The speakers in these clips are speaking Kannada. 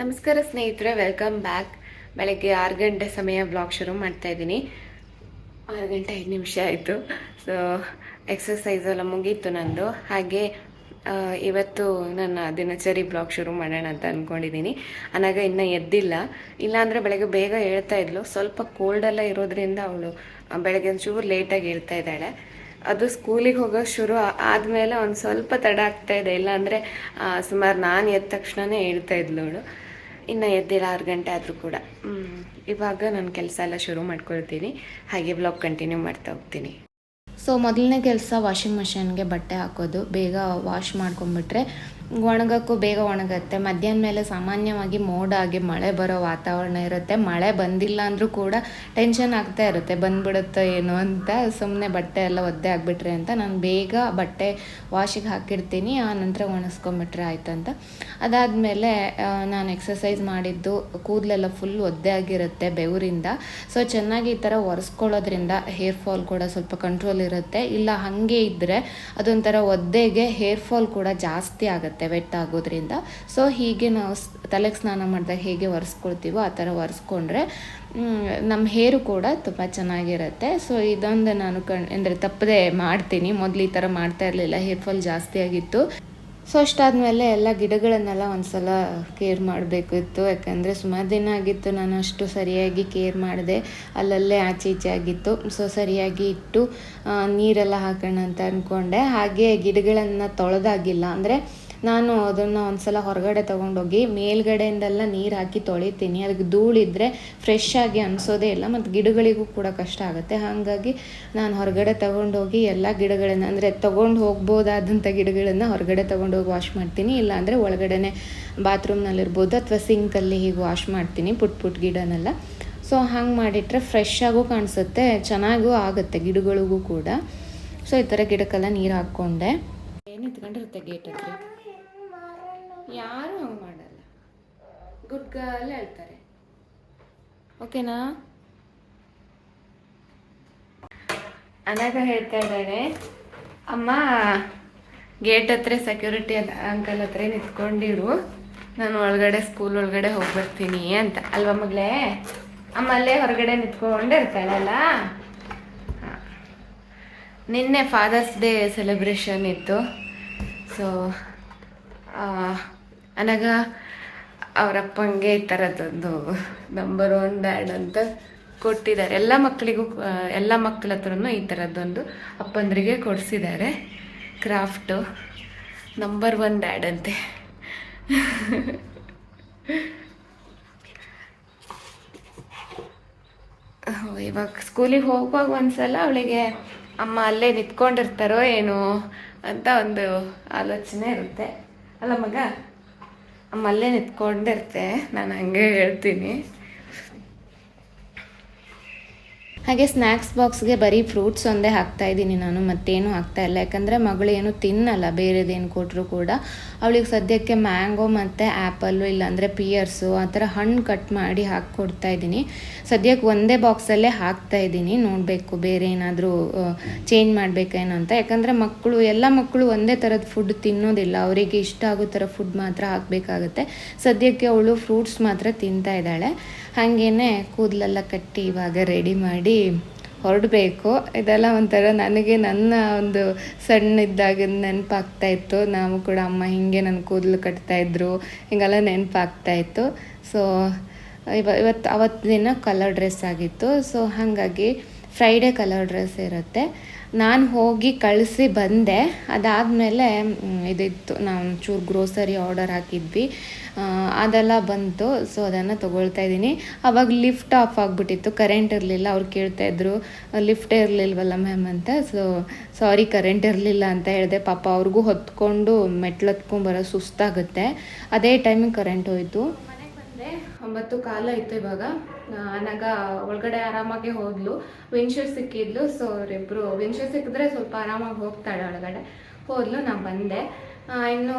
ನಮಸ್ಕಾರ ಸ್ನೇಹಿತರೆ ವೆಲ್ಕಮ್ ಬ್ಯಾಕ್ ಬೆಳಗ್ಗೆ ಆರು ಗಂಟೆ ಸಮಯ ಬ್ಲಾಗ್ ಶುರು ಮಾಡ್ತಾ ಇದ್ದೀನಿ. ಆರು ಗಂಟೆ ಐದು ನಿಮಿಷ ಆಯಿತು. ಸೊ ಎಕ್ಸಸೈಸ್ ಎಲ್ಲ ಮುಗೀತು ನಂದು. ಹಾಗೆ ಇವತ್ತು ನನ್ನ ದಿನಚರಿ ಬ್ಲಾಗ್ ಶುರು ಮಾಡೋಣ ಅಂತ ಅಂದ್ಕೊಂಡಿದ್ದೀನಿ ಅನಾಗ ಇನ್ನೂ ಎದ್ದಿಲ್ಲ. ಇಲ್ಲಾಂದರೆ ಬೆಳಗ್ಗೆ ಬೇಗ ಹೇಳ್ತಾ ಇದ್ಲು. ಸ್ವಲ್ಪ ಕೋಲ್ಡೆಲ್ಲ ಇರೋದ್ರಿಂದ ಅವಳು ಬೆಳಗ್ಗೆ ಒಂಚೂರು ಲೇಟಾಗಿ ಹೇಳ್ತಾ ಇದ್ದಾಳೆ. ಅದು ಸ್ಕೂಲಿಗೆ ಹೋಗೋ ಶುರು ಆದಮೇಲೆ ಒಂದು ಸ್ವಲ್ಪ ತಡ ಆಗ್ತಾ ಇದೆ. ಇಲ್ಲಾಂದರೆ ಸುಮಾರು ನಾನು ಎದ್ದ ತಕ್ಷಣನೇ ಹೇಳ್ತಾ ಇದ್ಲು ಅವಳು. ಇನ್ನು ಎದ್ದಿಲ್ಲ ಆರು ಗಂಟೆ ಆದರೂ ಕೂಡ. ಇವಾಗ ನಾನು ಕೆಲಸ ಎಲ್ಲ ಶುರು ಮಾಡ್ಕೊಳ್ತೀನಿ. ಹಾಗೆ ಬ್ಲಾಗ್ ಕಂಟಿನ್ಯೂ ಮಾಡ್ತಾ ಹೋಗ್ತೀನಿ. ಸೊ ಮೊದಲನೇ ಕೆಲಸ ವಾಷಿಂಗ್ ಮಷಿನ್ಗೆ ಬಟ್ಟೆ ಹಾಕೋದು. ಬೇಗ ವಾಶ್ ಮಾಡ್ಕೊಂಬಿಟ್ರೆ ಒಣಗೋಕ್ಕೂ ಬೇಗ ಒಣಗುತ್ತೆ. ಮಧ್ಯಾಹ್ನ ಮೇಲೆ ಸಾಮಾನ್ಯವಾಗಿ ಮೋಡ ಆಗಿ ಮಳೆ ಬರೋ ವಾತಾವರಣ ಇರುತ್ತೆ. ಮಳೆ ಬಂದಿಲ್ಲ ಅಂದರೂ ಕೂಡ ಟೆನ್ಷನ್ ಆಗ್ತಾ ಇರುತ್ತೆ. ಬಂದ್ಬಿಡುತ್ತೋ ಏನೋ ಅಂತ ಸುಮ್ಮನೆ ಬಟ್ಟೆ ಎಲ್ಲ ಒದ್ದೆ ಆಗಿಬಿಟ್ರೆ ಅಂತ ನಾನು ಬೇಗ ಬಟ್ಟೆ ವಾಶಿಗೆ ಹಾಕಿರ್ತೀನಿ, ಆ ನಂತರ ಒಣಗಿಸ್ಕೊಂಬಿಟ್ರೆ ಆಯ್ತು ಅಂತ. ಅದಾದಮೇಲೆ ನಾನು ಎಕ್ಸಸೈಸ್ ಮಾಡಿದ್ದು ಕೂದಲೆಲ್ಲ ಫುಲ್ ಒದ್ದೆ ಆಗಿರುತ್ತೆ ಬೆವರಿಂದ. ಸೊ ಚೆನ್ನಾಗಿ ಈ ಥರ ಒರೆಸ್ಕೊಳ್ಳೋದ್ರಿಂದ ಹೇರ್ ಫಾಲ್ ಕೂಡ ಸ್ವಲ್ಪ ಕಂಟ್ರೋಲ್ ಇರುತ್ತೆ. ಇಲ್ಲ ಹಾಗೆ ಇದ್ದರೆ ಅದೊಂಥರ ಒದ್ದೆಗೆ ಹೇರ್ ಫಾಲ್ ಕೂಡ ಜಾಸ್ತಿ ಆಗುತ್ತೆ. ವೆಟ್ ಆಗೋದ್ರಿಂದ. ಸೊ ಹೀಗೆ ನಾವು ತಲೆಗೆ ಸ್ನಾನ ಮಾಡಿದಾಗ ಹೇಗೆ ಒರೆಸ್ಕೊಳ್ತೀವೋ ಆ ಥರ ಒರೆಸ್ಕೊಂಡ್ರೆ ನಮ್ಮ ಹೇರು ಕೂಡ ತುಂಬ ಚೆನ್ನಾಗಿರುತ್ತೆ. ಸೊ ಇದೊಂದು ನಾನು ಕಣ್, ಅಂದರೆ ತಪ್ಪದೆ ಮಾಡ್ತೀನಿ. ಮೊದಲು ಈ ಥರ ಮಾಡ್ತಾ ಇರಲಿಲ್ಲ. ಹೇರ್ ಫಾಲ್ ಜಾಸ್ತಿ ಆಗಿತ್ತು. ಸೊ ಅಷ್ಟಾದಮೇಲೆ ಎಲ್ಲ ಗಿಡಗಳನ್ನೆಲ್ಲ ಒಂದ್ಸಲ ಕೇರ್ ಮಾಡಬೇಕಿತ್ತು. ಯಾಕಂದರೆ ಸುಮಾರು ದಿನ ಆಗಿತ್ತು ನಾನು ಅಷ್ಟು ಸರಿಯಾಗಿ ಕೇರ್ ಮಾಡಿದೆ. ಅಲ್ಲಲ್ಲೇ ಆಚೆ ಈಚೆ ಆಗಿತ್ತು. ಸೊ ಸರಿಯಾಗಿ ಇಟ್ಟು ನೀರೆಲ್ಲ ಹಾಕೋಣ ಅಂತ ಅಂದ್ಕೊಂಡೆ ಹಾಗೆ ಗಿಡಗಳನ್ನು ತೊಳೆದಾಗಿಲ್ಲ. ಅಂದರೆ ನಾನು ಅದನ್ನು ಒಂದ್ಸಲ ಹೊರಗಡೆ ತೊಗೊಂಡೋಗಿ ಮೇಲ್ಗಡೆಯಿಂದೆಲ್ಲ ನೀರು ಹಾಕಿ ತೊಳಿತೀನಿ. ಅದಕ್ಕೆ ಧೂಳಿದ್ರೆ ಫ್ರೆಶ್ ಆಗಿ ಅನಿಸೋದೇ ಇಲ್ಲ ಮತ್ತು ಗಿಡಗಳಿಗೂ ಕೂಡ ಕಷ್ಟ ಆಗುತ್ತೆ. ಹಾಗಾಗಿ ನಾನು ಹೊರಗಡೆ ತೊಗೊಂಡೋಗಿ ಎಲ್ಲ ಗಿಡಗಳನ್ನು, ಅಂದರೆ ತೊಗೊಂಡು ಹೋಗ್ಬೋದಾದಂಥ ಗಿಡಗಳನ್ನು ಹೊರಗಡೆ ತೊಗೊಂಡೋಗಿ ವಾಶ್ ಮಾಡ್ತೀನಿ. ಇಲ್ಲಾಂದರೆ ಒಳಗಡೆನೆ ಬಾತ್ರೂಮ್ನಲ್ಲಿರ್ಬೋದು ಅಥವಾ ಸಿಂಕಲ್ಲಿ ಹೀಗೆ ವಾಶ್ ಮಾಡ್ತೀನಿ ಪುಟ್ ಪುಟ್ ಗಿಡನೆಲ್ಲ. ಸೊ ಹಂಗೆ ಮಾಡಿಟ್ರೆ ಫ್ರೆಶ್ ಆಗೂ ಕಾಣಿಸುತ್ತೆ, ಚೆನ್ನಾಗೂ ಆಗುತ್ತೆ ಗಿಡಗಳಿಗೂ ಕೂಡ. ಸೊ ಈ ಥರ ಗಿಡಕ್ಕೆಲ್ಲ ನೀರು ಹಾಕ್ಕೊಂಡೆ. ಏನು ಇಟ್ಕೊಂಡಿರುತ್ತೆ ಗೇಟ್ ಹತ್ರ? ಯಾರು ಹಂಗೆ ಮಾಡಲ್ಲ. ಗುಡ್ ಗರ್ಲ್ ಹೇಳ್ತಾರೆ. ಓಕೆನಾ ಅನಾಗ ಹೇಳ್ತಾ ಇದ್ದಾಳೆ ಅಮ್ಮ ಗೇಟ್ ಹತ್ರ ಸೆಕ್ಯೂರಿಟಿ ಅಂಕಲ್ ಹತ್ರ ನಿಂತ್ಕೊಂಡಿರು. ನಾನು ಒಳಗಡೆ ಸ್ಕೂಲ್ ಒಳಗಡೆ ಹೋಗಿ ಬರ್ತೀನಿ ಅಂತ. ಅಲ್ವಾ ಮಗಳೇ? ಅಮ್ಮ ಅಲ್ಲೇ ಹೊರಗಡೆ ನಿಂತ್ಕೊಂಡಿರ್ತಾಳಲ್ಲ ನಿನ್ನೆ ಫಾದರ್ಸ್ ಡೇ ಸೆಲೆಬ್ರೇಷನ್ ಇತ್ತು. ಸೊ ಅನಾಗ ಅವರಪ್ಪಂಗೆ ಈ ಥರದ್ದೊಂದು ನಂಬರ್ ಒನ್ ಡ್ಯಾಡ್ ಅಂತ ಕೊಟ್ಟಿದ್ದಾರೆ. ಎಲ್ಲ ಮಕ್ಕಳಿಗೂ ಎಲ್ಲ ಮಕ್ಕಳ ಹತ್ರನೂ ಈ ಥರದ್ದೊಂದು ಅಪ್ಪಂದ್ರಿಗೆ ಕೊಡಿಸಿದ್ದಾರೆ. ಕ್ರಾಫ್ಟು ನಂಬರ್ ಒನ್ ಡ್ಯಾಡ್ ಅಂತೆ. ಇವಾಗ ಸ್ಕೂಲಿಗೆ ಹೋಗುವಾಗ ಒಂದ್ಸಲ ಅವಳಿಗೆ ಅಮ್ಮ ಅಲ್ಲೇ ನಿಂತ್ಕೊಂಡಿರ್ತಾರೋ ಏನೋ ಅಂತ ಒಂದು ಆಲೋಚನೆ ಇರುತ್ತೆ. ಅಲ್ಲ ಮಗ? ಅಲ್ಲೇ ನಿಂತ್ಕೊಂಡಿರ್ತೆ ನಾನು ಹಂಗೆ ಹೇಳ್ತೀನಿ. ಹಾಗೆ ಸ್ನ್ಯಾಕ್ಸ್ ಬಾಕ್ಸ್ಗೆ ಬರೀ ಫ್ರೂಟ್ಸ್ ಒಂದೇ ಹಾಕ್ತಾ ಇದ್ದೀನಿ ನಾನು, ಮತ್ತೇನು ಹಾಕ್ತಾ ಇಲ್ಲ. ಯಾಕಂದರೆ ಮಗಳು ಏನು ತಿನ್ನಲ್ಲ, ಬೇರೆದೇನು ಕೊಟ್ಟರು ಕೂಡ. ಅವಳಿಗೆ ಸದ್ಯಕ್ಕೆ ಮ್ಯಾಂಗೋ ಮತ್ತು ಆ್ಯಪಲ್ಲು ಇಲ್ಲಾಂದರೆ ಪಿಯರ್ಸು ಆ ಥರ ಹಣ್ಣು ಕಟ್ ಮಾಡಿ ಹಾಕಿ ಕೊಡ್ತಾ ಇದ್ದೀನಿ. ಸದ್ಯಕ್ಕೆ ಒಂದೇ ಬಾಕ್ಸಲ್ಲೇ ಹಾಕ್ತಾ ಇದ್ದೀನಿ. ನೋಡಬೇಕು ಬೇರೆ ಏನಾದರೂ ಚೇಂಜ್ ಮಾಡಬೇಕೇನೋ ಅಂತ. ಯಾಕಂದರೆ ಮಕ್ಕಳು, ಎಲ್ಲ ಮಕ್ಕಳು ಒಂದೇ ಥರದ ಫುಡ್ ತಿನ್ನೋದಿಲ್ಲ. ಅವರಿಗೆ ಇಷ್ಟ ಆಗೋ ಥರ ಫುಡ್ ಮಾತ್ರ ಹಾಕಬೇಕಾಗುತ್ತೆ. ಸದ್ಯಕ್ಕೆ ಅವಳು ಫ್ರೂಟ್ಸ್ ಮಾತ್ರ ತಿಂತಾ ಇದ್ದಾಳೆ. ಹಾಗೇನೆ ಕೂದಲೆಲ್ಲ ಕಟ್ಟಿ ಇವಾಗ ರೆಡಿ ಮಾಡಿ ಹೊರಡಬೇಕು. ಇದೆಲ್ಲ ಒಂಥರ ನನಗೆ ನನ್ನ ಒಂದು ಸಣ್ಣದಿದ್ದಾಗ ನೆನಪಾಗ್ತಾ ಇತ್ತು. ನಾವು ಕೂಡ ಅಮ್ಮ ಹಿಂಗೆ ನನ್ನ ಕೂದಲು ಕಟ್ತಾ ಇದ್ರು. ಹಿಂಗೆಲ್ಲ ನೆನಪಾಗ್ತಾ ಇತ್ತು. ಸೊ ಇವ ಇವತ್ತು ಅವತ್ತು ದಿನ ಕಲರ್ ಡ್ರೆಸ್ ಆಗಿತ್ತು. ಸೊ ಹಾಗಾಗಿ ಫ್ರೈಡೇ ಕಲರ್ ಡ್ರೆಸ್ ಇರುತ್ತೆ. ನಾನು ಹೋಗಿ ಕಳಿಸಿ ಬಂದೆ. ಅದಾದಮೇಲೆ ಇದಿತ್ತು. ನಾವು ಚೂರು ಗ್ರೋಸರಿ ಆರ್ಡರ್ ಹಾಕಿದ್ವಿ. ಅದೆಲ್ಲ ಬಂತು. ಸೊ ಅದನ್ನು ತೊಗೊಳ್ತಾ ಇದ್ದೀನಿ. ಅವಾಗ ಲಿಫ್ಟ್ ಆಫ್ ಆಗಿಬಿಟ್ಟಿತ್ತು. ಕರೆಂಟ್ ಇರಲಿಲ್ಲ. ಅವ್ರು ಕೇಳ್ತಾ ಇದ್ರು ಲಿಫ್ಟೇ ಇರಲಿಲ್ವಲ್ಲ ಮ್ಯಾಮ್ ಅಂತ. ಸೊ ಸಾರಿ ಕರೆಂಟ್ ಇರಲಿಲ್ಲ ಅಂತ ಹೇಳಿದೆ. ಪಾಪ ಅವ್ರಿಗೂ ಹೊತ್ಕೊಂಡು ಮೆಟ್ಲು ಹತ್ಕೊಂಬರೋ ಸುಸ್ತಾಗುತ್ತೆ. ಅದೇ ಟೈಮಿಗೆ ಕರೆಂಟ್ ಹೋಯಿತು. ಬಂದೆ ಒಂಬತ್ತು ಕಾಲ ಇತ್ತು ಇವಾಗ. ಅನಾಗ ಒಳಗಡೆ ಆರಾಮಾಗಿ ಹೋದ್ಲು. ವಿಂಡ್ಶೀಟ್ ಸಿಕ್ಕಿದ್ಲು ಸೊ ಅವರಿಬ್ರು ವಿಂಡ್ಶೀಟ್ ಸಿಕ್ಕಿದ್ರೆ ಸ್ವಲ್ಪ ಆರಾಮಾಗಿ ಹೋಗ್ತಾಳೆ ಒಳಗಡೆ. ಹೋದ್ಲು ನಾನು ಬಂದೆ. ಆ, ಇನ್ನು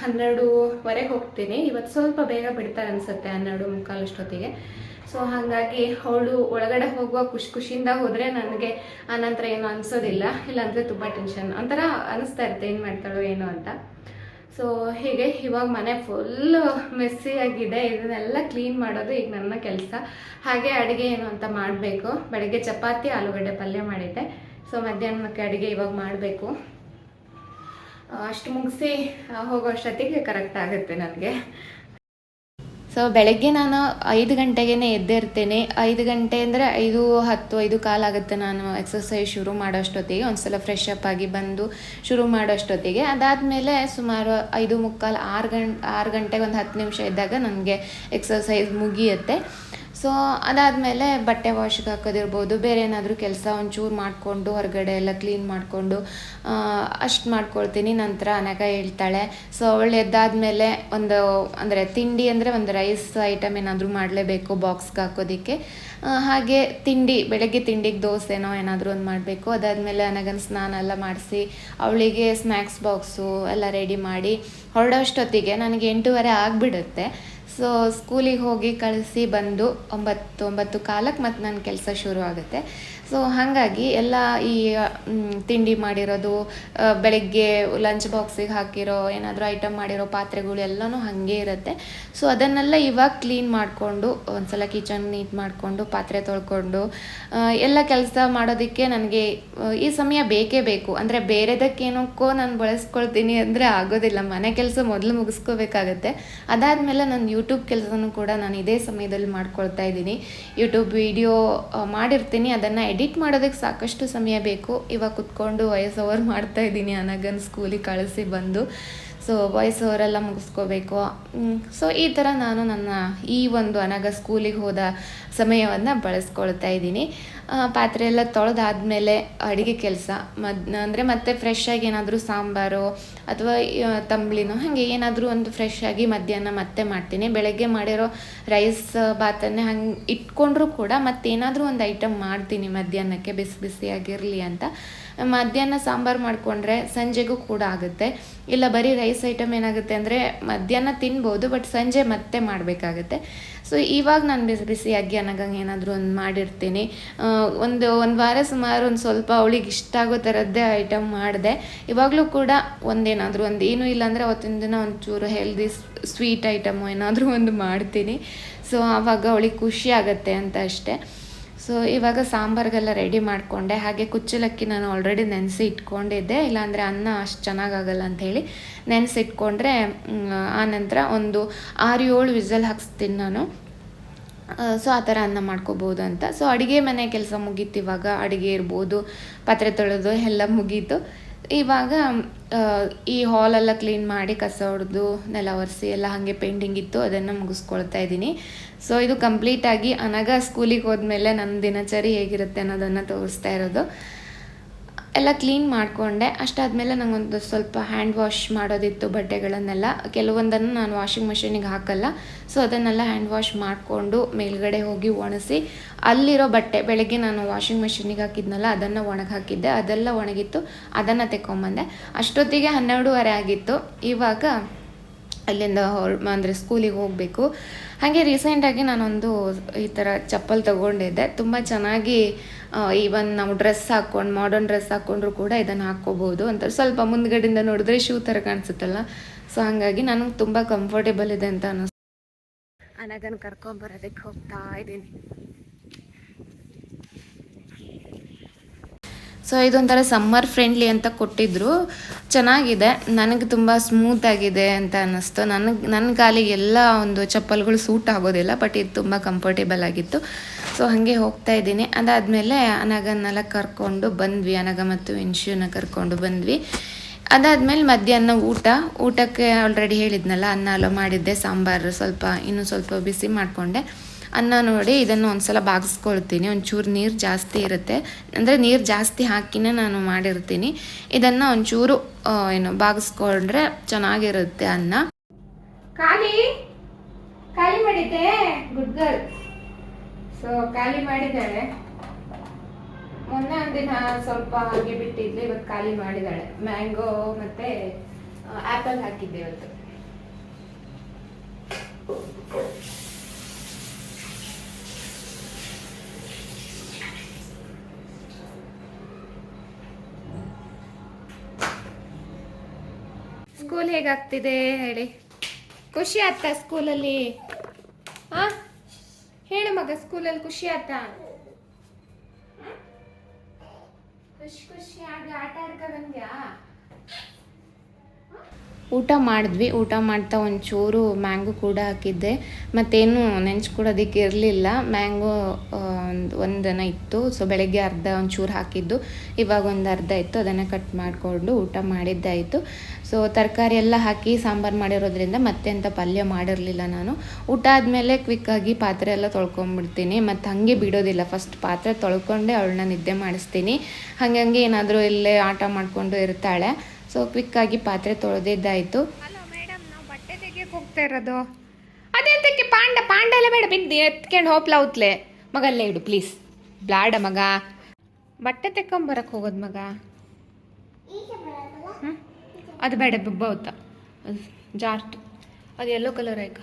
ಹನ್ನೆರಡುವರೆಗೆ ಹೋಗ್ತೀನಿ. ಇವತ್ತು ಸ್ವಲ್ಪ ಬೇಗ ಬಿಡ್ತಾರೆ ಅನ್ಸುತ್ತೆ ಹನ್ನೆರಡು ಮುಕ್ಕಾಲು ಅಷ್ಟೊತ್ತಿಗೆ. ಸೊ ಹಾಗಾಗಿ ಅವಳು ಒಳಗಡೆ ಹೋಗುವ ಖುಷಿ ಖುಷಿಯಿಂದ ಹೋದರೆ ನನಗೆ ನಂತರ ಏನು ಅನ್ಸೋದಿಲ್ಲ. ಇಲ್ಲಾಂದ್ರೆ ತುಂಬ ಟೆನ್ಷನ್ ಒಂಥರ ಅನಿಸ್ತಾ ಇರುತ್ತೆ ಏನು ಮಾಡ್ತಾಳೋ ಏನೋ ಅಂತ. ಸೊ ಹೀಗೆ ಇವಾಗ ಮನೆ ಫುಲ್ ಮೆಸ್ಸಿ ಆಗಿದೆ. ಇದನ್ನೆಲ್ಲ ಕ್ಲೀನ್ ಮಾಡೋದು ಈಗ ನನ್ನ ಕೆಲಸ. ಹಾಗೆ ಅಡುಗೆ ಏನು ಅಂತ ಮಾಡಬೇಕು. ಬೆಳಗ್ಗೆ ಚಪಾತಿ, ಆಲೂಗಡ್ಡೆ ಪಲ್ಯ ಮಾಡಿದ್ದೆ. ಸೊ ಮಧ್ಯಾಹ್ನಕ್ಕೆ ಅಡುಗೆ ಇವಾಗ ಮಾಡಬೇಕು. ಅಷ್ಟು ಮುಗಿಸಿ ಹೋಗೋ ಅಷ್ಟೊತ್ತಿಗೆ ಕರೆಕ್ಟ್ ಆಗುತ್ತೆ ನನಗೆ. ಸೊ ಬೆಳಗ್ಗೆ ನಾನು ಐದು ಗಂಟೆಗೆ ಎದ್ದಿರ್ತೇನೆ ಐದು ಗಂಟೆ ಅಂದರೆ ಐದು ಹತ್ತು, ಐದು ಕಾಲಾಗುತ್ತೆ ನಾನು ಎಕ್ಸಸೈಸ್ ಶುರು ಮಾಡೋಷ್ಟೊತ್ತಿಗೆ. ಒಂದ್ಸಲ ಫ್ರೆಶ್ ಅಪ್ ಆಗಿ ಬಂದು ಶುರು ಮಾಡೋಷ್ಟೊತ್ತಿಗೆ. ಅದಾದಮೇಲೆ ಸುಮಾರು ಐದು ಮುಕ್ಕಾಲು ಆರು ಗಂಟೆ, ಆರು ಗಂಟೆಗೆ ಒಂದು ಹತ್ತು ನಿಮಿಷ ಇದ್ದಾಗ ನನಗೆ ಎಕ್ಸಸೈಸ್ ಮುಗಿಯುತ್ತೆ. ಸೊ ಅದಾದಮೇಲೆ ಬಟ್ಟೆ ವಾಶ್ಗೆ ಹಾಕೋದಿರ್ಬೋದು, ಬೇರೆ ಏನಾದರೂ ಕೆಲಸ ಒಂಚೂರು ಮಾಡಿಕೊಂಡು, ಹೊರಗಡೆ ಎಲ್ಲ ಕ್ಲೀನ್ ಮಾಡಿಕೊಂಡು ಅಷ್ಟು ಮಾಡ್ಕೊಳ್ತೀನಿ. ನಂತರ ಅನಗ ಹೇಳ್ತಾಳೆ. ಸೊ ಅವಳು ಎದ್ದಾದಮೇಲೆ ಒಂದು, ಅಂದರೆ ತಿಂಡಿ ಅಂದರೆ ಒಂದು ರೈಸ್ ಐಟಮ್ ಏನಾದರೂ ಮಾಡಲೇಬೇಕು ಬಾಕ್ಸ್ಗೆ ಹಾಕೋದಕ್ಕೆ. ಹಾಗೆ ತಿಂಡಿ, ಬೆಳಗ್ಗೆ ತಿಂಡಿಗೆ ದೋಸೆನೋ ಏನಾದರೂ ಒಂದು ಮಾಡಬೇಕು. ಅದಾದಮೇಲೆ ಅನಗನ ಸ್ನಾನ ಎಲ್ಲ ಮಾಡಿಸಿ, ಅವಳಿಗೆ ಸ್ನ್ಯಾಕ್ಸ್ ಬಾಕ್ಸು ಎಲ್ಲ ರೆಡಿ ಮಾಡಿ, ಹೊರಡೋಷ್ಟೊತ್ತಿಗೆ, ನನಗೆ ಎಂಟೂವರೆ ಆಗಿಬಿಡುತ್ತೆ. ಸೊ ಸ್ಕೂಲಿಗೆ ಹೋಗಿ ಕಳಿಸಿ ಬಂದು ಒಂಬತ್ತು ಒಂಬತ್ತು ಕಾಲಕ್ಕೆ ಮತ್ತು ನನ್ನ ಕೆಲಸ ಶುರು ಆಗುತ್ತೆ. ಸೊ ಹಾಗಾಗಿ ಎಲ್ಲ ಈ ತಿಂಡಿ ಮಾಡಿರೋದು ಬೆಳಗ್ಗೆ ಲಂಚ್ ಬಾಕ್ಸಿಗೆ ಹಾಕಿರೋ, ಏನಾದರೂ ಐಟಮ್ ಮಾಡಿರೋ ಪಾತ್ರೆಗಳು ಎಲ್ಲನೂ ಹಾಗೆ ಇರುತ್ತೆ. ಸೊ ಅದನ್ನೆಲ್ಲ ಇವಾಗ ಕ್ಲೀನ್ ಮಾಡಿಕೊಂಡು, ಒಂದ್ಸಲ ಕಿಚನ್ ನೀಟ್ ಮಾಡಿಕೊಂಡು, ಪಾತ್ರೆ ತೊಳ್ಕೊಂಡು ಎಲ್ಲ ಕೆಲಸ ಮಾಡೋದಕ್ಕೆ ನನಗೆ ಈ ಸಮಯ ಬೇಕೇ ಬೇಕು. ಅಂದರೆ ಬೇರೆದಕ್ಕೇನಕ್ಕೋ ನಾನು ಬಳಸ್ಕೊಳ್ತೀನಿ ಅಂದರೆ ಆಗೋದಿಲ್ಲ. ಮನೆ ಕೆಲಸ ಮೊದಲು ಮುಗಿಸ್ಕೋಬೇಕಾಗತ್ತೆ. ಅದಾದಮೇಲೆ ನಾನು ಯೂಟ್ಯೂಬ್ ಕೆಲಸನೂ ಕೂಡ ನಾನು ಇದೇ ಸಮಯದಲ್ಲಿ ಮಾಡ್ಕೊಳ್ತಾ ಇದ್ದೀನಿ. ಯೂಟ್ಯೂಬ್ ವಿಡಿಯೋ ಮಾಡಿರ್ತೀನಿ. ಅದನ್ನು ಎಡಿಟ್ ಮಾಡೋದಕ್ಕೆ ಸಾಕಷ್ಟು ಸಮಯ ಬೇಕು. ಇವಾಗ ಕುತ್ಕೊಂಡು ವಯಸ್ಸು ಓವರ್ ಮಾಡ್ತಾ ಇದ್ದೀನಿ ಅನಗನ್ ಸ್ಕೂಲಿಗೆ ಕಳಿಸಿ ಬಂದು. ಸೊ ವಾಯ್ಸ್ ಅವರೆಲ್ಲ ಮುಗಿಸ್ಕೋಬೇಕು ಸೊ ಈ ಥರ ನಾನು ನನ್ನ ಈ ಒಂದು ಅನಗ ಸ್ಕೂಲಿಗೆ ಹೋದ ಸಮಯವನ್ನು ಬಳಸ್ಕೊಳ್ತಾ ಇದ್ದೀನಿ. ಪಾತ್ರೆ ಎಲ್ಲ ತೊಳೆದಾದ್ಮೇಲೆ ಅಡುಗೆ ಕೆಲಸ. ಮದ್, ಅಂದರೆ ಮತ್ತೆ ಫ್ರೆಶ್ ಆಗಿ ಏನಾದರೂ ಸಾಂಬಾರು ಅಥವಾ ತಂಬ್ಳಿನೋ, ಹಾಗೆ ಏನಾದರೂ ಒಂದು ಫ್ರೆಶ್ ಆಗಿ ಮಧ್ಯಾಹ್ನ ಮತ್ತೆ ಮಾಡ್ತೀನಿ. ಬೆಳಗ್ಗೆ ಮಾಡಿರೋ ರೈಸ್ ಬಾತನ್ನೇ ಹಂಗೆ ಇಟ್ಕೊಂಡ್ರೂ ಕೂಡ ಮತ್ತೇನಾದರೂ ಒಂದು ಐಟಮ್ ಮಾಡ್ತೀನಿ ಮಧ್ಯಾಹ್ನಕ್ಕೆ. ಬಿಸಿ ಬಿಸಿಯಾಗಿರಲಿ ಅಂತ. ಮಧ್ಯಾಹ್ನ ಸಾಂಬಾರು ಮಾಡಿಕೊಂಡ್ರೆ ಸಂಜೆಗೂ ಕೂಡ ಆಗುತ್ತೆ. ಇಲ್ಲ ಬರೀ ರೈಸ್ ಐಟಮ್ ಏನಾಗುತ್ತೆ ಅಂದರೆ ಮಧ್ಯಾಹ್ನ ತಿನ್ಬೋದು ಬಟ್ ಸಂಜೆ ಮತ್ತೆ ಮಾಡಬೇಕಾಗುತ್ತೆ. ಸೊ ಇವಾಗ ನಾನು ಬಿಸಿ, ಬಿಸಿಯಾಗಿ ಅನ್ನಗಂಗೆ ಏನಾದರೂ ಒಂದು ಮಾಡಿರ್ತೀನಿ. ಒಂದು ಒಂದು ವಾರ ಸುಮಾರು ಒಂದು ಸ್ವಲ್ಪ ಅವಳಿಗೆ ಇಷ್ಟ ಆಗೋ ಥರದ್ದೇ ಐಟಮ್ ಮಾಡಿದೆ. ಇವಾಗಲೂ ಕೂಡ ಒಂದೇನಾದರೂ ಒಂದು, ಏನೂ ಇಲ್ಲ ಅಂದರೆ ಅವತ್ತಿನ ದಿನ ಒಂಚೂರು ಹೆಲ್ದಿ ಸ್ವೀಟ್ ಐಟಮು ಏನಾದರೂ ಒಂದು ಮಾಡ್ತೀನಿ. ಸೊ ಆವಾಗ ಅವಳಿಗೆ ಖುಷಿ ಆಗುತ್ತೆ ಅಂತ ಅಷ್ಟೇ. ಸೊ ಇವಾಗ ಸಾಂಬಾರ್ಗೆಲ್ಲ ರೆಡಿ ಮಾಡಿಕೊಂಡೆ. ಹಾಗೆ ಕುಚ್ಚಲಕ್ಕಿ ನಾನು ಆಲ್ರೆಡಿ ನೆನೆಸಿ ಇಟ್ಕೊಂಡಿದ್ದೆ. ಇಲ್ಲಾಂದರೆ ಅನ್ನ ಅಷ್ಟು ಚೆನ್ನಾಗಾಗಲ್ಲ ಅಂಥೇಳಿ ನೆನೆಸಿಟ್ಕೊಂಡ್ರೆ ಆನಂತರ ಒಂದು ಆರು ಏಳು ವಿಸಲ್ ಹಾಕ್ಸ್ತೀನಿ ನಾನು. ಸೊ ಆ ಥರ ಅನ್ನ ಮಾಡ್ಕೋಬೋದು ಅಂತ. ಸೊ ಅಡುಗೆ ಮನೆ ಕೆಲಸ ಮುಗೀತು ಇವಾಗ. ಅಡುಗೆ ಇರ್ಬೋದು, ಪಾತ್ರೆ ತೊಳೆದು ಎಲ್ಲ ಮುಗೀತು. ಇವಾಗ ಈ ಹಾಲೆಲ್ಲ ಕ್ಲೀನ್ ಮಾಡಿ ಕಸ ಹೊಡೆದು ನೆಲ ಒರೆಸಿ ಎಲ್ಲ ಹಾಗೆ ಪೇಂಟಿಂಗ್ ಇತ್ತು, ಅದನ್ನು ಮುಗಿಸ್ಕೊಳ್ತಾ ಇದ್ದೀನಿ. ಸೊ ಇದು ಕಂಪ್ಲೀಟಾಗಿ ಅನಗ ಸ್ಕೂಲಿಗೆ ಹೋದ್ಮೇಲೆ ನನ್ನ ದಿನಚರಿ ಹೇಗಿರುತ್ತೆ ಅನ್ನೋದನ್ನು ತೋರಿಸ್ತಾ ಇರೋದು. ಎಲ್ಲ ಕ್ಲೀನ್ ಮಾಡಿಕೊಂಡೆ. ಅಷ್ಟಾದಮೇಲೆ ನನಗೊಂದು ಸ್ವಲ್ಪ ಹ್ಯಾಂಡ್ ವಾಶ್ ಮಾಡೋದಿತ್ತು ಬಟ್ಟೆಗಳನ್ನೆಲ್ಲ. ಕೆಲವೊಂದನ್ನು ನಾನು ವಾಷಿಂಗ್ ಮಷೀನಿಗೆ ಹಾಕಲ್ಲ. ಸೊ ಅದನ್ನೆಲ್ಲ ಹ್ಯಾಂಡ್ ವಾಶ್ ಮಾಡಿಕೊಂಡು ಮೇಲ್ಗಡೆ ಹೋಗಿ ಒಣಸಿ, ಅಲ್ಲಿರೋ ಬಟ್ಟೆ, ಬೆಳಗ್ಗೆ ನಾನು ವಾಷಿಂಗ್ ಮಿಷಿನಿಗೆ ಹಾಕಿದ್ನಲ್ಲ, ಅದನ್ನು ಒಣಗಿ ಹಾಕಿದ್ದೆ. ಅದೆಲ್ಲ ಒಣಗಿತ್ತು. ಅದನ್ನು ತೆಕ್ಕೊಂಬಂದೆ. ಅಷ್ಟೊತ್ತಿಗೆ ಹನ್ನೆರಡೂವರೆ ಆಗಿತ್ತು. ಇವಾಗ ಅಲ್ಲಿಂದ ಹೊರ ಅಂದರೆ ಸ್ಕೂಲಿಗೆ ಹೋಗಬೇಕು. ಹಾಗೆ ರೀಸೆಂಟಾಗಿ ನಾನೊಂದು ಈ ಥರ ಚಪ್ಪಲ್ ತೊಗೊಂಡಿದ್ದೆ. ತುಂಬ ಚೆನ್ನಾಗಿ ಈವನ್ ನಾವು ಡ್ರೆಸ್ ಹಾಕ್ಕೊಂಡು ಮಾಡರ್ನ್ ಡ್ರೆಸ್ ಹಾಕ್ಕೊಂಡ್ರು ಕೂಡ ಇದನ್ನು ಹಾಕ್ಕೋಬೋದು ಅಂತ. ಸ್ವಲ್ಪ ಮುಂದ್ಗಡೆಯಿಂದ ನೋಡಿದ್ರೆ ಶೂ ಥರ ಕಾಣಿಸುತ್ತಲ್ಲ. ಸೊ ಹಾಗಾಗಿ ನನಗೆ ತುಂಬ ಕಂಫರ್ಟೇಬಲ್ ಇದೆ ಅಂತ ಅನ್ನಿಸ್ತು ಅನಗನ್ ಕರ್ಕೊಂಬರೋದಕ್ಕೆ ಹೋಗ್ತಾ ಇದ್ದೀನಿ. ಸೊ, ಇದೊಂಥರ ಸಮ್ಮರ್ ಫ್ರೆಂಡ್ಲಿ ಅಂತ ಕೊಟ್ಟಿದ್ರು. ಚೆನ್ನಾಗಿದೆ. ನನಗೆ ತುಂಬ ಸ್ಮೂತ್ ಆಗಿದೆ ಅಂತ ಅನ್ನಿಸ್ತು. ನನಗೆ ನನ್ನ ಕಾಲಿಗೆ ಎಲ್ಲ ಒಂದು ಚಪ್ಪಲ್ಗಳು ಸೂಟ್ ಆಗೋದಿಲ್ಲ ಬಟ್ ಇದು ತುಂಬ ಕಂಫರ್ಟೇಬಲ್ ಆಗಿತ್ತು. ಸೊ ಹಾಗೆ ಹೋಗ್ತಾ ಇದ್ದೀನಿ. ಅದಾದಮೇಲೆ ಅನಗನ್ನೆಲ್ಲ ಕರ್ಕೊಂಡು ಬಂದ್ವಿ. ಅನಗ ಮತ್ತು ಇನ್ಶೂನ ಕರ್ಕೊಂಡು ಬಂದ್ವಿ. ಅದಾದಮೇಲೆ ಮಧ್ಯಾಹ್ನ ಊಟ. ಊಟಕ್ಕೆ ಆಲ್ರೆಡಿ ಹೇಳಿದ್ನಲ್ಲ, ಅನ್ನ ಎಲ್ಲ ಮಾಡಿದ್ದೆ, ಸಾಂಬಾರು ಸ್ವಲ್ಪ, ಇನ್ನೂ ಸ್ವಲ್ಪ ಬಿಸಿ ಮಾಡಿಕೊಂಡೆ. ಅನ್ನ ನೋಡಿ ಇದನ್ನು ಒಂದ್ಸಲ ಬಾಗಿಸ್ಕೊಳ್ತೀನಿ. ಒಂಚೂರು ನೀರು ಜಾಸ್ತಿ ಇರುತ್ತೆ. ಅಂದರೆ ನೀರು ಜಾಸ್ತಿ ಹಾಕಿನೇ ನಾನು ಮಾಡಿರ್ತೀನಿ. ಇದನ್ನು ಒಂಚೂರು ಏನು ಬಾಗಿಸ್ಕೊಂಡ್ರೆ ಚೆನ್ನಾಗಿರುತ್ತೆ ಅನ್ನ. ಖಾಲಿ? ಖಾಲಿ ಮಾಡಿದ್ದೆ? ಗುಡ್ ಗರ್ಲ್ ಸೊ ಖಾಲಿ ಮಾಡಿದ್ದಾಳೆ. ಮೊನ್ನೆ ಒಂದಿನ ಸ್ವಲ್ಪ ಹಾಗೆ ಬಿಟ್ಟಿದ್ದೆ ಇವತ್ತು ಖಾಲಿ ಮಾಡಿದ್ದಾಳೆ. ಮ್ಯಾಂಗೋ ಮತ್ತೆ ಆಪಲ್ ಹಾಕಿದ್ದೆ ಇವತ್ತು. ಹೇಗಾಗ್ತಿದೆ ಹೇಳಿ? ಖುಷಿ ಆತ ಸ್ಕೂಲಲ್ಲಿ? ಹಾ ಹೇಳು ಮಗ, ಸ್ಕೂಲಲ್ಲಿ ಖುಷಿ ಆಯ್ತಾ ಖುಷಿ ಖುಷಿಯಾಗಿ ಆಟ ಆಡ್ಕ ಬಂದ್ಯಾ? ಊಟ ಮಾಡಿದ್ವಿ. ಊಟ ಮಾಡ್ತಾ ಒಂಚೂರು ಮ್ಯಾಂಗೋ ಕೂಡ ಹಾಕಿದ್ದೆ. ಮತ್ತೇನು ನೆಂಚ್ಕೊಡೋದಕ್ಕೆ ಇರಲಿಲ್ಲ. ಮ್ಯಾಂಗೋ ಒಂದು ಒಂದನ ಇತ್ತು. ಸೊ ಬೆಳಗ್ಗೆ ಅರ್ಧ ಒಂಚೂರು ಹಾಕಿದ್ದು. ಇವಾಗ ಒಂದು ಅರ್ಧ ಇತ್ತು. ಅದನ್ನು ಕಟ್ ಮಾಡಿಕೊಂಡು ಊಟ ಮಾಡಿದ್ದಾಯಿತು. ಸೊ ತರಕಾರಿ ಎಲ್ಲ ಹಾಕಿ ಸಾಂಬಾರು ಮಾಡಿರೋದ್ರಿಂದ ಮತ್ತೆ ಅಂತ ಪಲ್ಯ ಮಾಡಿರಲಿಲ್ಲ ನಾನು. ಊಟ ಆದಮೇಲೆ ಕ್ವಿಕ್ಕಾಗಿ ಪಾತ್ರೆ ಎಲ್ಲ ತೊಳ್ಕೊಂಬಿಡ್ತೀನಿ. ಮತ್ತು ಹಾಗೆ ಬಿಡೋದಿಲ್ಲ. ಫಸ್ಟ್ ಪಾತ್ರೆ ತೊಳ್ಕೊಂಡೆ ಅವಳನ್ನ ನಿದ್ದೆ ಮಾಡಿಸ್ತೀನಿ. ಹಂಗೆ ಏನಾದರೂ ಇಲ್ಲೇ ಆಟ ಮಾಡಿಕೊಂಡು ಇರ್ತಾಳೆ. ಸೊ ಕ್ವಿಕ್ಕಾಗಿ ಪಾತ್ರೆ ತೊಳೆದಿದ್ದಾಯಿತು. ಹಲೋ ಮೇಡಮ್, ನಾವು ಬಟ್ಟೆ ಹೋಗ್ತಾ ಇರೋದು. ಪಾಂಡ ಪಾಂಡ ಎಲ್ಲ ಬೇಡ ಬಿದ್ದು ಎತ್ಕೊಂಡು ಹೋಪ್ಲ ಔತ್ಲೆ ಮಗ, ಅಲ್ಲೇ ಇಡು ಪ್ಲೀಸ್ ಬ್ಲಾಡ ಮಗ. ಬಟ್ಟೆ ತೆಕ್ಕೊಂಬರಕ್ಕೆ ಹೋಗೋದು ಮಗ. ಹ್ಞೂ ಅದು ಬೇಡ ಬಿಬ್ಬೌತ ಅದು ಜಾರ್ತು. ಅದು ಎಲ್ಲೋ ಕಲರ್ ಆಯ್ಕ.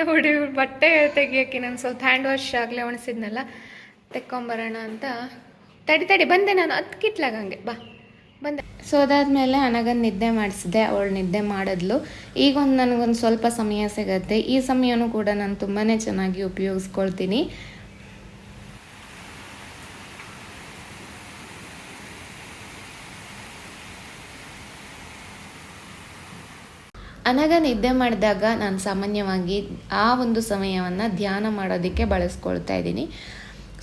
ನೋಡಿ, ಬಟ್ಟೆ ತೆಗಿಯೋಕ್ಕೆ ನಾನು ಸ್ವಲ್ಪ ಹ್ಯಾಂಡ್ ವಾಶ್ ಆಗಲೇ ಒಣಸಿದ್ನಲ್ಲ ತೆಕ್ಕೊಂಬರೋಣ ಅಂತ. ತಡಿ ತಡಿ, ಬಂದೆ ನಾನು. ಹತ್ತು ಕಿಟ್ಲಾಗಂಗೆ ಬಾ. ಬಂದೆ. ಸೊ ಅದಾದಮೇಲೆ ಅನಗನ್ ನಿದ್ದೆ ಮಾಡಿಸಿದೆ ಅವಳು ನಿದ್ದೆ ಮಾಡಿದ್ಲು. ಈಗ ಒಂದು ನನಗೊಂದು ಸ್ವಲ್ಪ ಸಮಯ ಸಿಗತ್ತೆ. ಈ ಸಮಯನೂ ಕೂಡ ನಾನು ತುಂಬಾ ಚೆನ್ನಾಗಿ ಉಪಯೋಗಿಸ್ಕೊಳ್ತೀನಿ. ಅನಗ ನಿದ್ದೆ ಮಾಡಿದಾಗ ನಾನು ಸಾಮಾನ್ಯವಾಗಿ ಆ ಒಂದು ಸಮಯವನ್ನು ಧ್ಯಾನ ಮಾಡೋದಕ್ಕೆ ಬಳಸ್ಕೊಳ್ತಾ ಇದ್ದೀನಿ.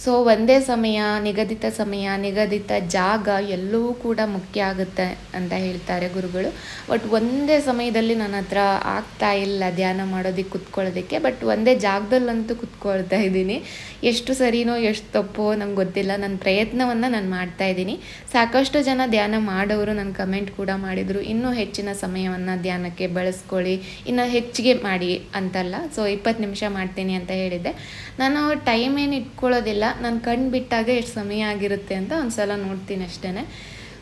ಸೊ ಒಂದೇ ಸಮಯ, ನಿಗದಿತ ಸಮಯ, ನಿಗದಿತ ಜಾಗ ಎಲ್ಲವೂ ಕೂಡ ಮುಖ್ಯ ಆಗುತ್ತೆ ಅಂತ ಹೇಳ್ತಾರೆ ಗುರುಗಳು. ಬಟ್ ಒಂದೇ ಸಮಯದಲ್ಲಿ ನನ್ನ ಹತ್ರ ಆಗ್ತಾ ಇಲ್ಲ ಧ್ಯಾನ ಮಾಡೋದಕ್ಕೆ ಕುತ್ಕೊಳ್ಳೋದಕ್ಕೆ. ಬಟ್ ಒಂದೇ ಜಾಗದಲ್ಲಂತೂ ಕುತ್ಕೊಳ್ತಾ ಇದ್ದೀನಿ. ಎಷ್ಟು ಸರಿನೋ, ಎಷ್ಟು ತಪ್ಪೋ ನಂಗೆ ಗೊತ್ತಿಲ್ಲ. ನನ್ನ ಪ್ರಯತ್ನವನ್ನು ನಾನು ಮಾಡ್ತಾ ಇದ್ದೀನಿ. ಸಾಕಷ್ಟು ಜನ ಧ್ಯಾನ ಮಾಡೋರು ನನ್ನ ಕಮೆಂಟ್ ಕೂಡ ಮಾಡಿದರು. ಇನ್ನೂ ಹೆಚ್ಚಿನ ಸಮಯವನ್ನು ಧ್ಯಾನಕ್ಕೆ ಬಳಸ್ಕೊಳ್ಳಿ. ಇನ್ನು ಹೆಚ್ಚಿಗೆ ಮಾಡಿ ಅಂತಲ್ಲ. ಸೊ ಇಪ್ಪತ್ತು ನಿಮಿಷ ಮಾಡ್ತೀನಿ ಅಂತ ಹೇಳಿದ್ದೆ. ನಾನು ಟೈಮ್ ಏನು ಇಟ್ಕೊಳ್ಳೋದಿಲ್ಲ. ನಾನು ಕಣ್ಣು ಬಿಟ್ಟಾಗ ಎಷ್ಟು ಸಮಯ ಆಗಿರುತ್ತೆ ಅಂತ ಒಂದು ಸಲ ನೋಡ್ತೀನಿ ಅಷ್ಟೇ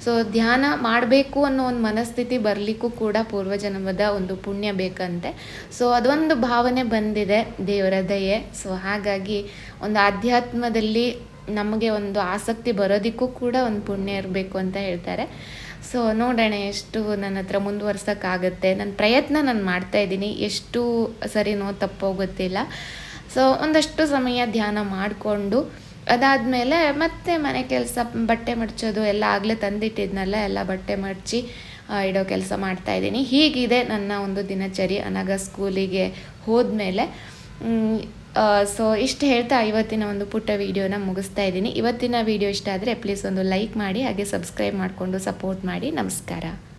ಸೊ ಧ್ಯಾನ ಮಾಡಬೇಕು ಅನ್ನೋ ಒಂದು ಮನಸ್ಥಿತಿ ಬರಲಿಕ್ಕೂ ಕೂಡ ಪೂರ್ವಜನ್ಮದ ಒಂದು ಪುಣ್ಯ ಬೇಕಂತೆ. ಸೊ ಅದೊಂದು ಭಾವನೆ ಬಂದಿದೆ ದೇವರ ದಯೆ. ಸೊ ಹಾಗಾಗಿ ಒಂದು ಆಧ್ಯಾತ್ಮದಲ್ಲಿ ನಮಗೆ ಒಂದು ಆಸಕ್ತಿ ಬರೋದಕ್ಕೂ ಕೂಡ ಒಂದು ಪುಣ್ಯ ಇರಬೇಕು ಅಂತ ಹೇಳ್ತಾರೆ. ಸೊ ನೋಡೋಣ ಎಷ್ಟು ನನ್ನ ಹತ್ರ ಮುಂದುವರ್ಸೋಕ್ಕಾಗತ್ತೆ. ನನ್ನ ಪ್ರಯತ್ನ ನಾನು ಮಾಡ್ತಾ ಇದ್ದೀನಿ. ಎಷ್ಟು ಸರಿನೋ ತಪ್ಪೋ ಗೊತ್ತಿಲ್ಲ. ಸೊ ಒಂದಷ್ಟು ಸಮಯ ಧ್ಯಾನ ಮಾಡಿಕೊಂಡು, ಅದಾದಮೇಲೆ ಮತ್ತೆ ಮನೆ ಕೆಲಸ, ಬಟ್ಟೆ ಮಡ್ಚೋದು ಎಲ್ಲ ಆಗಲೇ ತಂದಿಟ್ಟಿದ್ನಲ್ಲ, ಎಲ್ಲ ಬಟ್ಟೆ ಮಡಚಿ ಇಡೋ ಕೆಲಸ ಮಾಡ್ತಾ ಇದ್ದೀನಿ. ಹೀಗಿದೆ ನನ್ನ ಒಂದು ದಿನಚರಿ ಅನಗ ಸ್ಕೂಲಿಗೆ ಹೋದ್ಮೇಲೆ. ಸೊ ಇಷ್ಟು ಹೇಳ್ತಾ ಇವತ್ತಿನ ಒಂದು ಪುಟ್ಟ ವಿಡಿಯೋನ ಮುಗಿಸ್ತಾ ಇದ್ದೀನಿ. ಇವತ್ತಿನ ವೀಡಿಯೋ ಇಷ್ಟ ಆದರೆ ಪ್ಲೀಸ್ ಒಂದು ಲೈಕ್ ಮಾಡಿ, ಹಾಗೆ ಸಬ್ಸ್ಕ್ರೈಬ್ ಮಾಡಿಕೊಂಡು ಸಪೋರ್ಟ್ ಮಾಡಿ. ನಮಸ್ಕಾರ.